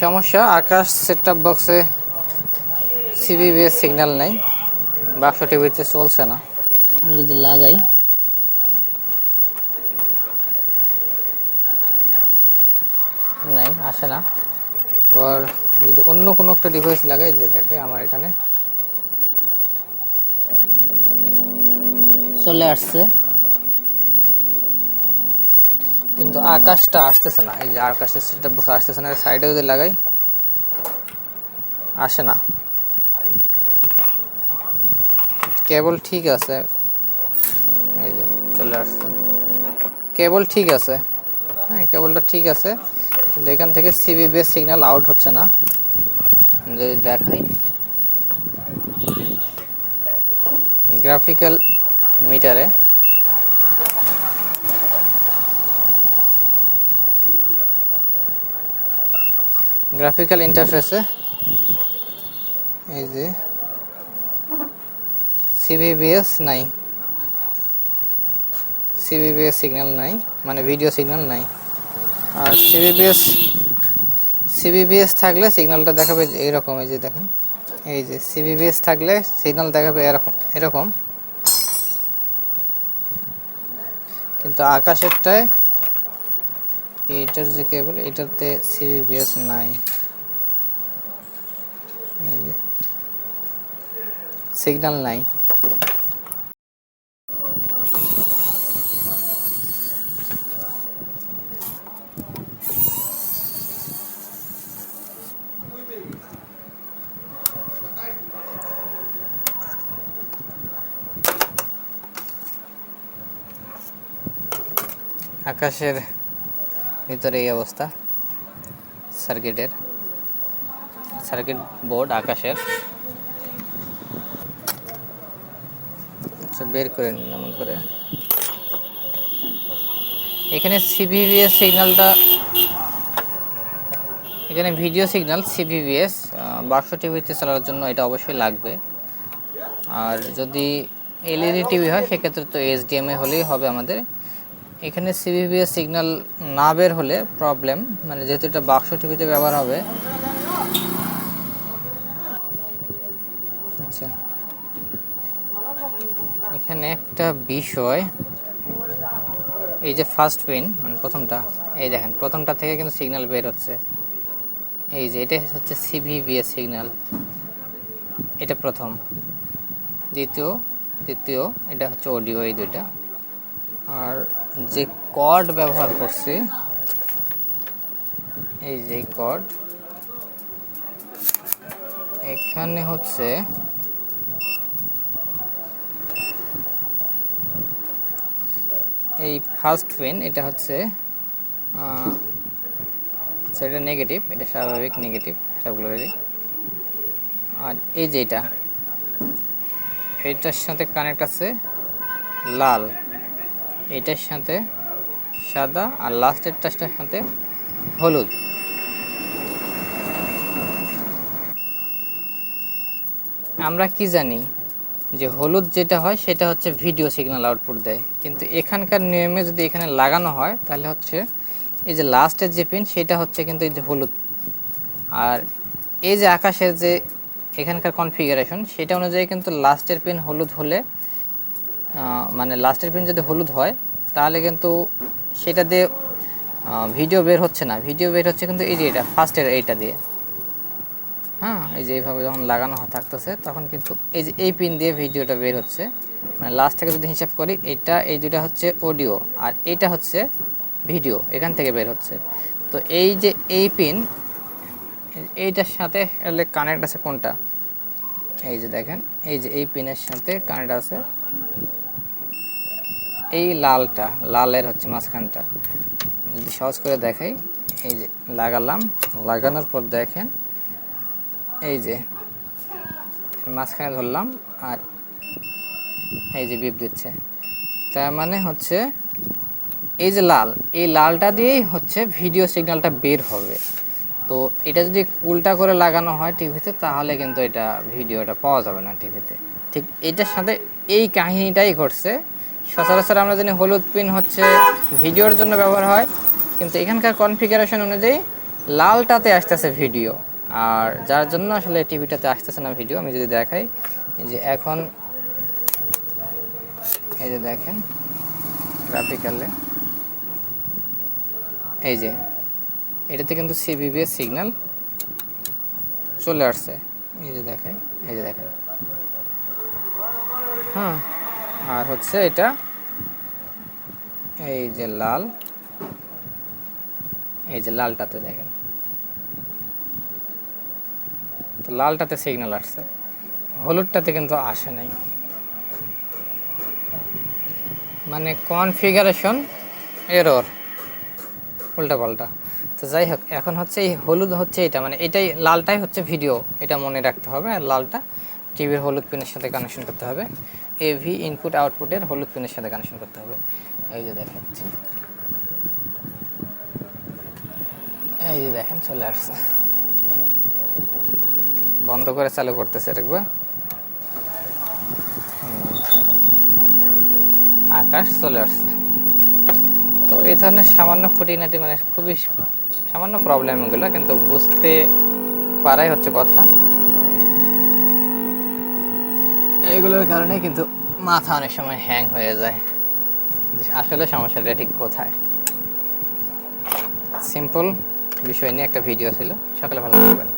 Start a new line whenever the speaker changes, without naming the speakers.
সমস্যা আকাশ set top বক্সে সিবিবিএস signal নেই। বাক্স টিভিতে চলছে না। আমি যদি লাগাই। নাই আসে না। আবার যদি অন্য কোনো একটা ডিভাইস লাগাই যে দেখে আমার এখানে। চলে আসছে। কিন্তু আকাশটা আসতেছে না। এই যে আকাশের বক্স আসতেছে না সাইডে যদি লাগাই, আসে না। কেবল ঠিক আছে। এই যে চলে আসছে। কেবল ঠিক আছে। হ্যাঁ কেবলটা ঠিক আছে। কিন্তু এখান থেকে সিবিবিএস সিগন্যাল আউট হচ্ছে না। যদি দেখাই। গ্রাফিক্যাল মিটারে গ্রাফিক্যাল ইন্টারফেসে এই যে সিবিবিএস নাই। সিবিবিএস সিগন্যাল নাই মানে ভিডিও সিগন্যাল নাই। আর সিবিবিএস সিবিবিএস থাকলে সিগন্যালটা দেখাবে যে এরকম, এই যে দেখেন। এই যে সিবিবিএস থাকলে সিগন্যাল দেখাবে এরকম এরকম। কিন্তু আকাশেরটায় এইটার যে কেবল এটাতে সিবিবিএস নাই। সিগন্যাল নাই। আকাশের ভিতরে এই অবস্থা সার্কিটের সার্কিট বোর্ড আকাশের। আচ্ছা বের করে নিন এমন করে। এখানে সিভিভিএস সিগন্যালটা এখানে ভিডিও সিগন্যাল সিভিভিএস বাক্স টিভিতে চালানোর জন্য এটা অবশ্যই লাগবে। আর যদি এলইডি টিভি হয়, সেক্ষেত্রে তো এইচডিএমএ হলেই হবে আমাদের। এখানে সিভিবিএস সিগন্যাল না বের হলে প্রবলেম মানে যেহেতু এটা বাক্স টিভিতে ব্যবহার হবে। আচ্ছা। এখানে একটা বিষয়, এই যে ফার্স্ট পিন মানে প্রথমটা, এই দেখেন, প্রথমটা থেকে কিন্তু সিগন্যাল বের হচ্ছে। এই যে এটা হচ্ছে সিভিবিএস সিগন্যাল এটা প্রথম। দ্বিতীয় তৃতীয় এটা হচ্ছে অডিও এই দুইটা। আর যে কর্ড ব্যবহার করছি, এই যে কর্ড এখানে হচ্ছে এই ফার্স্ট পিন এটা হচ্ছে আচ্ছা এটা নেগেটিভ এটা স্বাভাবিক নেগেটিভ সবগুলোরই। আর এই যে এটা, এটার সাথে কানেক্ট আছে লাল। এটার সাথে সাদা আর লাস্টের টাচটার সাথে হলুদ। আমরা কি জানি যে হলুদ যেটা হয় সেটা হচ্ছে ভিডিও সিগন্যাল আউটপুট দেয়। কিন্তু এখানকার নিয়মে যদি এখানে লাগানো হয়, তাহলে হচ্ছে এই যে লাস্টের যে পিন, সেটা হচ্ছে কিন্তু এই যে হলুদ। আর এই যে আকাশের যে এখানকার কনফিগারেশন সেটা অনুযায়ী কিন্তু লাস্টের পিন হলুদ হলে মানে লাস্টের পিন যদি হলুদ হয়, তাহলে কিন্তু সেটা দিয়ে ভিডিও বের হচ্ছে না। ভিডিও বের হচ্ছে কিন্তু এই যে এটা ফার্স্টের এইটা দিয়ে। হ্যাঁ এই যে এইভাবে যখন লাগানো থাকতেছে, তখন কিন্তু এই যে এই পিন দিয়ে ভিডিওটা বের হচ্ছে। মানে লাস্ট থেকে যদি হিসাব করি, এটা, এই দুটা হচ্ছে অডিও আর এটা হচ্ছে ভিডিও এখান থেকে বের হচ্ছে। তো এই যে এই পিন এইটার সাথে কানেক্ট আছে কোনটা? এই যে দেখেন, এই যে এই পিনের সাথে কানেক্ট আছে। এই লালটা, লালের হচ্ছে মাঝখানটা। যদি সহজ করে দেখাই, এই যে লাগালাম, লাগানোর পর দেখেন, এই যে মাঝখানে ধরলাম, আর এই যে বিপ দিচ্ছে। তার মানে হচ্ছে, এই যে লাল, এই লালটা দিয়েই হচ্ছে ভিডিও সিগন্যালটা বের হবে। তো এটা যদি উল্টা করে লাগানো হয় টিভিতে, তাহলে কিন্তু এটা ভিডিওটা পাওয়া যাবে না টিভিতে। ঠিক এটার সাথে এই কাহিনীটাই ঘটছে। সচরাচর আমরা জানি হলুদ পিন হচ্ছে ভিডিওর জন্য ব্যবহার হয়, কিন্তু এখানকার কনফিগারেশন অনুযায়ী লালটাতে আসতেছে ভিডিও আর যার জন্য আসলে টিভিটাতে আসতেছে না ভিডিও আমি যদি দেখাই যে এখন, এই যে দেখেন গ্রাফিক্যালে এই যে, এটাতে কিন্তু সিবিবিএস সিগন্যাল চলে আসছে। এই যে দেখাই, এই যে দেখেন। হ্যাঁ আর হচ্ছে এটা এই যে লাল, এই যে লালটাতে দেখেন। তো লালটাতে সিগন্যাল আসছে। হলুদটাতে কিন্তু আসে নাই। মানে কনফিগারেশন এরর উল্টা পাল্টা তো যাই হোক, এখন হচ্ছে এই হলুদ হচ্ছে এটা মানে এটাই, লালটাই হচ্ছে ভিডিও এটা মনে রাখতে হবে, আর লালটা টিভির হলুদ পিনের সাথে কানেকশন করতে হবে। এভি ইনপুট আউটপুটের হলুদ পিনের সাথে কানেকশন করতে হবে। এই যে দেখাচ্ছি। এই যে দেখেন, চলে আসছে। বন্ধ করে চালু করতেছে একবার আকাশ চলে আসছে। তো এই ধরনের সামান্য খুঁটিনাটি মানে খুবই সামান্য প্রবলেম এগুলো, কিন্তু বুঝতে পারাই হচ্ছে কথা। এইগুলোর কারণে কিন্তু মাথা অনেক সময় হ্যাং হয়ে যায়। আসলে সমস্যাটা ঠিক কোথায়? সিম্পল বিষয় নিয়ে একটা ভিডিও ছিল। সকালে ভালো থাকবেন।